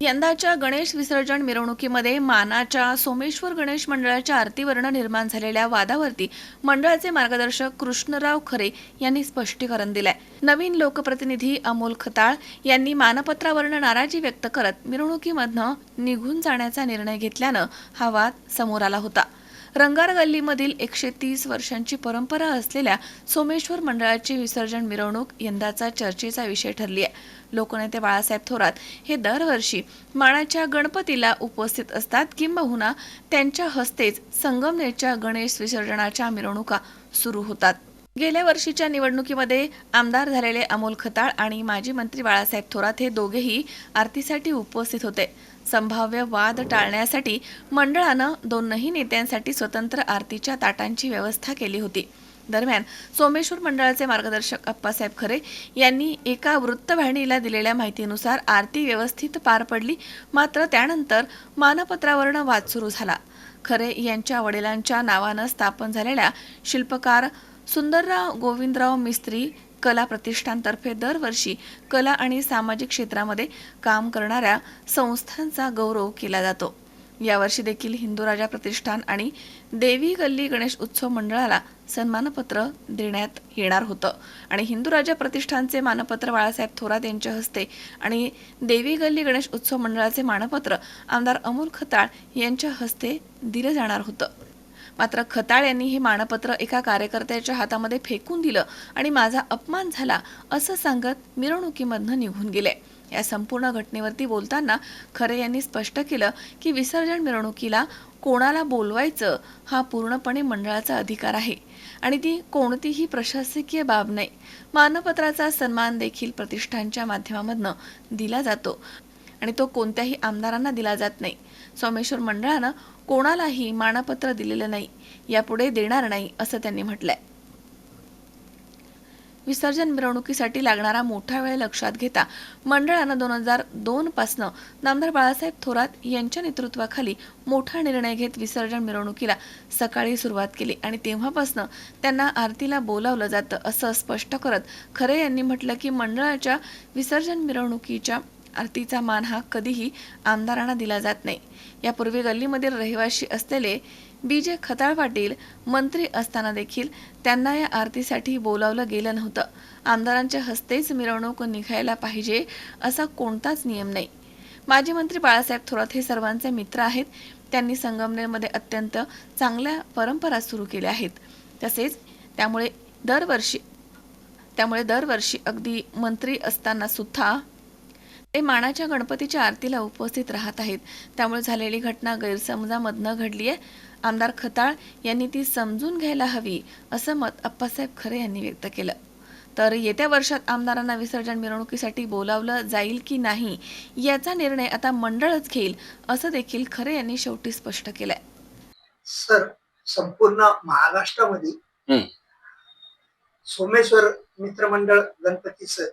यंदाच्या गणेश विसर्जन मिरवणुकीमध्ये मानाच्या सोमेश्वर गणेश मंडळाच्या आरतीवरनं निर्माण झालेल्या वादावरती मंडळाचे मार्गदर्शक कृष्णराव खरे यांनी स्पष्टीकरण दिलंय. नवीन लोकप्रतिनिधी अमोल खताळ यांनी मानपत्रावरनं नाराजी व्यक्त करत मिरवणुकीमधनं निघून जाण्याचा निर्णय घेतल्यानं हा वाद समोर आला होता. रंगार गल्लीमधील एकशे तीस वर्षांची परंपरा असलेल्या सोमेश्वर मंडळाची विसर्जन मिरवणूक यंदाचा चर्चेचा विषय ठरली आहे. लोकनेते बाळासाहेब थोरात हे दरवर्षी मानाच्या गणपतीला उपस्थित असतात. किंबहुना त्यांच्या हस्तेच संगमनेरच्या गणेश विसर्जनाच्या मिरवणुका सुरू होतात. गेल्या वर्षीच्या निवडणुकीमध्ये आमदार झालेले अमोल खताळ आणि माजी मंत्री बाळासाहेब थोरात हे दोघेही आरतीसाठी उपस्थित होते. संभाव्य वाद टाळण्यासाठी मंडळानं दोनही नेत्यांसाठी स्वतंत्र आरतीच्या ताटांची व्यवस्था केली होती. दरम्यान सोमेश्वर मंडळाचे मार्गदर्शक अप्पासाहेब खरे यांनी एका वृत्तवाहिनीला दिलेल्या माहितीनुसार आरती व्यवस्थित पार पडली मात्र त्यानंतर मानपत्रावरनं वाद सुरू झाला. खरे यांच्या वडिलांच्या नावानं स्थापन झालेल्या शिल्पकार सुंदरराव गोविंदराव मिस्त्री कला प्रतिष्ठानतर्फे दरवर्षी कला आणि सामाजिक क्षेत्रामध्ये काम करणाऱ्या संस्थांचा गौरव केला जातो. यावर्षी देखील हिंदू राजा प्रतिष्ठान आणि देवी गल्ली गणेश उत्सव मंडळाला सन्मानपत्र देण्यात येणार होतं. आणि हिंदू राजा प्रतिष्ठानचे मानपत्र बाळासाहेब थोरात यांच्या हस्ते आणि देवी गल्ली गणेश उत्सव मंडळाचे मानपत्र आमदार अमोल खताळ यांच्या हस्ते दिलं जाणार होतं. मात्र खताळ यांनी हे मानपत्र एका कार्यकर्त्याच्या हातामध्ये फेकून दिलं आणि माझा अपमान झाला असं सांगत मिरवणुकीमधनं निघून गेले. या संपूर्ण घटनेवरती बोलताना खरे यांनी स्पष्ट केलं की विसर्जन मिरवणुकीला कोणाला बोलवायचं हा पूर्णपणे मंडळाचा अधिकार आहे आणि ती कोणतीही प्रशासकीय बाब नाही. मानपत्राचा सन्मान देखील प्रतिष्ठानच्या माध्यमामधनं दिला जातो आणि तो कोणत्याही आमदारांना दिला जात नाही. सोमेश्वर मंडळानं कोणालाही मानपत्र दिलेलं नाही यापुढे देणार नाही असं त्यांनी म्हटलंय. विसर्जन मिरवणुकीसाठी लागणारा मोठा वेळ लक्षात घेता मंडळानं दोन हजार दोन पासनं नामदार बाळासाहेब थोरात यांच्या नेतृत्वाखाली मोठा निर्णय घेत विसर्जन मिरवणुकीला सकाळी सुरुवात केली आणि तेव्हापासनं त्यांना आरतीला बोलावलं जातं असं स्पष्ट करत खरे यांनी म्हटलं की मंडळाच्या विसर्जन मिरवणुकीच्या आरतीचा मान हा कधीही आमदारांना दिला जात नाही. यापूर्वी गल्लीमधील रहिवाशी असलेले बी जे खताळ पाटील मंत्री असताना देखील त्यांना या आरतीसाठी बोलावलं गेलं नव्हतं. आमदारांच्या हस्तेच मिरवणूक निघायला पाहिजे असा कोणताच नियम नाही. माजी मंत्री बाळासाहेब थोरात हे सर्वांचे मित्र आहेत. त्यांनी संगमनेरमध्ये अत्यंत चांगल्या परंपरा सुरू केल्या आहेत. तसेच त्यामुळे दरवर्षी त्यामुळे दरवर्षी अगदी मंत्री असताना सुद्धा ते मानाच्या गणपतीच्या आरतीला उपस्थित राहत आहेत त्यामुळे झालेली घटना गैरसमजामधनं घडली आहे आमदार खताळ यांनी ती समजून घ्यायला हवी असं मत अप्पासाहेब खरे यांनी व्यक्त केलं तर येत्या वर्षात आमदारांना विसर्जन मिरवणुकीसाठी बोलावलं जाईल की नाही याचा निर्णय आता मंडळच घेईल असं देखील खरे यांनी शेवटी स्पष्ट केलंय सर संपूर्ण महाराष्ट्रामध्ये. सोमेश्वर मित्रमंडळ गणपतीचं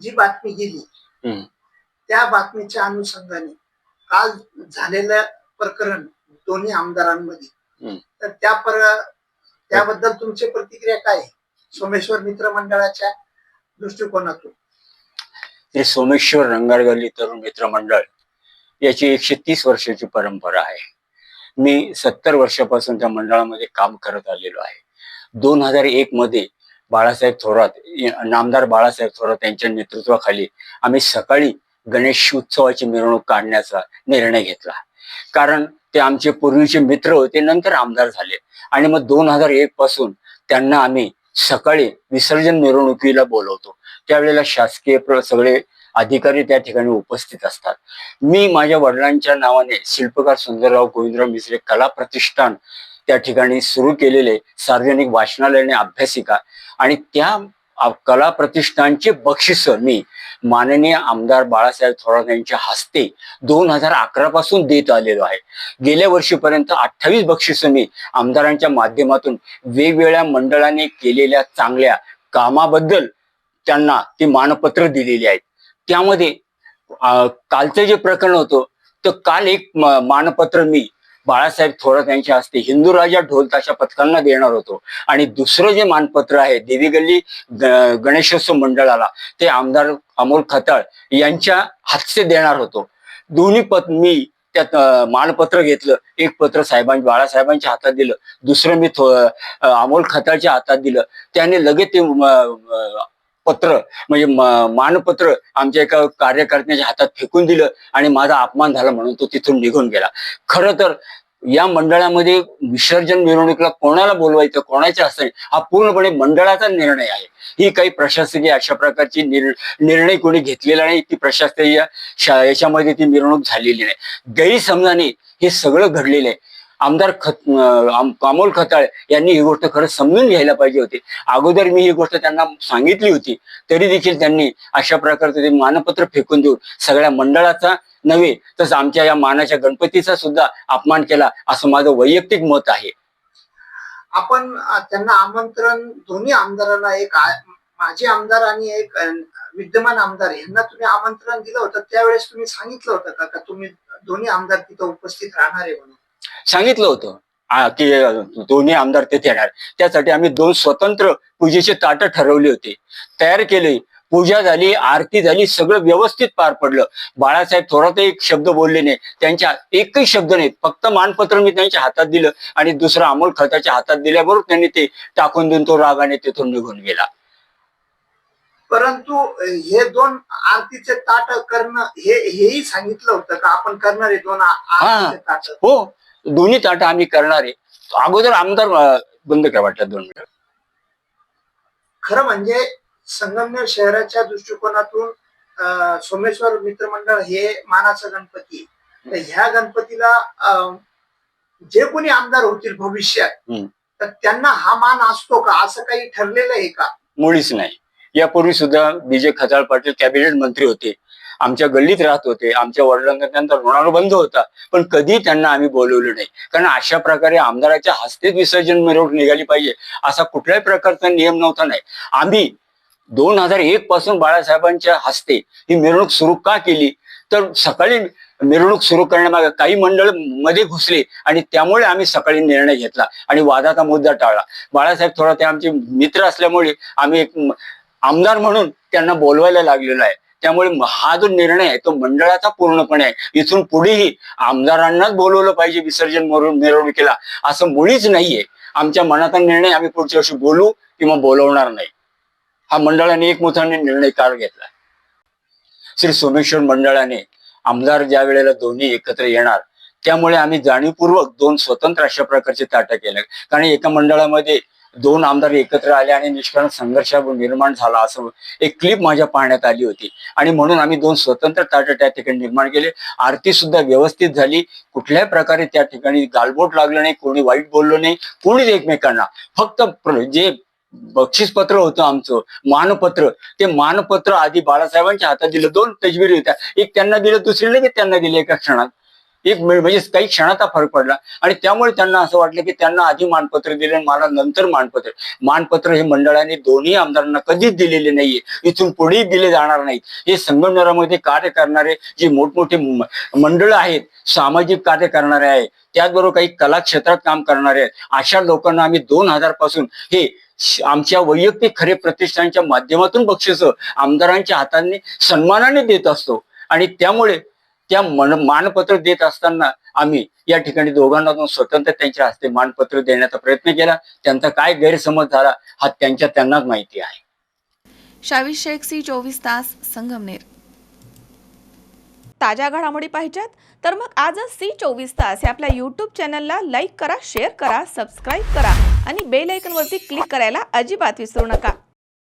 जी बातमी गेली. त्या बातमीच्या अनुषंगाने काल झालेलं प्रकरण दोन्ही आमदारांमध्ये. तर त्या पर त्याबद्दल तुमची प्रतिक्रिया काय आहे? सोमेश्वर मित्र मंडळाच्या दृष्टिकोनातून श्री सोमेश्वर रंगारगल्ली तरुण मित्र मंडळ याची एकशे तीस वर्षाची परंपरा आहे मी सत्तर वर्षापासून त्या मंडळामध्ये काम करत आलेलो आहे दोन हजार एक मध्ये बाळासाहेब थोरात नामदार बाळासाहेब थोरात यांच्या नेतृत्वाखाली आम्ही सकाळी गणेश उत्सवाची मिरवणूक काढण्याचा निर्णय घेतला. कारण ते आमचे पूर्वीचे मित्र होते नंतर आमदार झाले. आणि मग दोन हजार एक पासून त्यांना आम्ही सकाळी विसर्जन मिरवणुकीला बोलवतो. त्यावेळेला शासकीय प्र- सगळे अधिकारी त्या ठिकाणी उपस्थित असतात. मी माझ्या वडिलांच्या नावाने शिल्पकार सुंदरराव गोविंदराव मिसरे कला प्रतिष्ठान त्या ठिकाणी सुरू केलेले सार्वजनिक वाचनालय आणि अभ्यासिका. आणि त्या कला प्रतिष्ठानची बक्षिस मी माननीय आमदार बाळासाहेब थोरात यांच्या हस्ते दोन हजार अकरा पासून देत आलेलो आहे. गेल्या वर्षीपर्यंत अठ्ठावीस बक्षिस मी आमदारांच्या माध्यमातून वेगवेगळ्या मंडळाने केलेल्या चांगल्या कामाबद्दल त्यांना ती मानपत्र दिलेली आहेत. त्यामध्ये कालचं जे प्रकरण होतं तर काल एक मानपत्र मी बाळासाहेब थोरात यांच्या हस्ते हिंदू राजा ढोल ताशा पथकांना देणार होतो. आणि दुसरं जे मानपत्र आहे देवी गल्ली गणेशोत्सव मंडळाला ते आमदार अमोल खताळ यांच्या हातचे देणार होतो. दोन्ही पत मी त्यात मानपत्र घेतलं. एक पत्र साहेबां बाळासाहेबांच्या हातात दिलं. दुसरं मी थो- अमोल खताळच्या हातात दिलं. त्याने लगेच ते पत्र म्हणजे मानपत्र आमच्या एका कार्यकर्त्याच्या हातात फेकून दिलं आणि माझा अपमान झाला म्हणून तो तिथून निघून गेला. खरं तर या मंडळामध्ये विसर्जन मिरवणुकीला कोणाला बोलवायचं कोणाच्या हस्ते हा पूर्णपणे मंडळाचा निर्णय आहे. ही काही प्रशासकीय अशा प्रकारची निर्णय कोणी घेतलेला नाही ती प्रशासकीय याच्यामध्ये ती मिरवणूक झालेली नाही. गैरसमजाने हे सगळं घडलेलं आहे. आमदार खत कामोल अमोल खताळ यांनी ही गोष्ट खरं समजून घ्यायला पाहिजे होती. अगोदर मी ही गोष्ट त्यांना सांगितली होती तरी देखील त्यांनी अशा प्रकारचं ते मानपत्र फेकून देऊन सगळ्या मंडळाचा नव्हे तसं आमच्या या मानाच्या गणपतीचा सुद्धा अपमान केला असं माझं वैयक्तिक मत आहे. आपण त्यांना आमंत्रण दोन्ही आमदारांना एक माजी आमदार आणि एक विद्यमान आमदार यांना तुम्ही आमंत्रण दिलं होतं त्यावेळेस तुम्ही सांगितलं होतं का का तुम्ही दोन्ही आमदार तिथं उपस्थित राहणार आहे म्हणून? सांगितलं होतं. की दोन्ही आमदार तेथे येणार त्यासाठी आम्ही दोन स्वतंत्र पूजेचे ताटं ठरवले होते. तयार केले. पूजा झाली आरती झाली सगळं व्यवस्थित पार पडलं. बाळासाहेब थोरात एक शब्द बोलले नाही. त्यांच्या एकही शब्द नाही फक्त मानपत्र मी त्यांच्या हातात दिलं आणि दुसरं अमोल खताच्या हातात दिल्याबरोबर त्यांनी ते टाकून देऊन तो रागाने तिथून निघून गेला. परंतु हे दोन आरतीचे ताट करणं हे हेही सांगितलं होतं का? आपण करणार आहे दोन आरतीचे ताट. हो. दोन्ही ताटं आम्ही करणार आहे. अगोदर आमदार बंद करा वाटलं दोन मिनिटं. खरं म्हणजे संगमनेर शहराच्या दृष्टिकोनातून सोमेश्वर मित्रमंडळ हे मानाचं गणपती तर ह्या गणपतीला जे कोणी आमदार होतील भविष्यात. तर त्यांना हा मान असतो का? असं काही ठरलेलं आहे का? मुळीच नाही. यापूर्वी सुद्धा विजय खताळ पाटील कॅबिनेट मंत्री होते. आमच्या गल्लीत राहत होते आमच्या वडिलांना त्यांचा ऋणानुबंध होता पण कधी त्यांना आम्ही बोलवलं नाही. कारण अशा प्रकारे आमदाराच्या हस्तेच विसर्जन मिरवणूक निघाली पाहिजे असा कुठल्याही प्रकारचा नियम नव्हता नाही. आम्ही दोन हजार एक पासून बाळासाहेबांच्या हस्ते ही मिरवणूक सुरू का केली? तर सकाळी मिरवणूक सुरू करण्यामागे काही मंडळमध्ये घुसले आणि त्यामुळे आम्ही सकाळी निर्णय घेतला आणि वादाचा मुद्दा टाळला. बाळासाहेब थोडा ते आमचे मित्र असल्यामुळे आम्ही एक आमदार म्हणून त्यांना बोलवायला लागलेलो आहे. त्यामुळे हा जो निर्णय आहे तो मंडळाचा पूर्णपणे आहे. इथून पुढेही आमदारांनाच बोलवलं पाहिजे विसर्जन मिरवणुकीला. असं मुळीच नाहीये. आमच्या मनाचा निर्णय आम्ही पुढच्या वर्षी बोलू किंवा बोलवणार नाही. हा मंडळाने एक एकमुखाने निर्णय काळ घेतला. श्री सोमेश्वर मंडळाने आमदार ज्या वेळेला दोन्ही एकत्र येणार त्यामुळे आम्ही जाणीवपूर्वक दोन स्वतंत्र अशा प्रकारचे ताटं केलं. कारण एका मंडळामध्ये दोन आमदार एकत्र आले आणि निष्कारण संघर्ष निर्माण झाला असं एक क्लिप माझ्या पाहण्यात आली होती. आणि म्हणून आम्ही दोन स्वतंत्र ताटं त्या ठिकाणी निर्माण केले. आरती सुद्धा व्यवस्थित झाली. कुठल्याही प्रकारे त्या ठिकाणी गालबोट लागलं नाही कोणी वाईट बोललो नाही कोणीच एकमेकांना. फक्त जे बक्षीसपत्र होतं आमचं मानपत्र ते मानपत्र आधी बाळासाहेबांच्या हातात दिलं. दोन तजविरी होत्या. एक त्यांना दिलं दुसरी लगेच त्यांना दिलं एका क्षणात. एक मिळ म्हणजे काही क्षणाचा फरक पडला. आणि त्यामुळे त्यांना असं वाटलं की त्यांना आधी मानपत्र दिले आणि मला नंतर मानपत्र. मानपत्र हे मंडळाने दोन्ही आमदारांना कधीच दिलेले नाहीये. इथून पुढेही दिले जाणार नाहीत. हे संगमनेरामध्ये कार्य करणारे जे मोठमोठे मंडळ आहेत सामाजिक कार्य करणारे आहेत त्याचबरोबर काही कला क्षेत्रात काम करणारे आहेत अशा लोकांना आम्ही दोन हजारपासून हे आमच्या वैयक्तिक खरे प्रतिष्ठानच्या माध्यमातून बक्षीस आमदारांच्या हाताने सन्मानाने देत असतो. आणि त्यामुळे त्या मन मानपत्र देत असताना आम्ही या ठिकाणी दोघांना स्वतंत्र त्यांच्या हस्ते मानपत्र देण्याचा प्रयत्न केला. त्यांचा काय गैरसमज झाला हा त्यांच्या त्यांनाच माहिती आहे. शावी शेख सी चोवीस तास संगमनेर. ताज्या घडामोडी पाहिजेत? तर मग आजच सी चोवीस तास या आपल्या यूट्यूब चॅनलला लाईक करा शेअर करा सबस्क्राईब करा आणि बेल आयकॉनवरती क्लिक करायला अजिबात विसरू नका.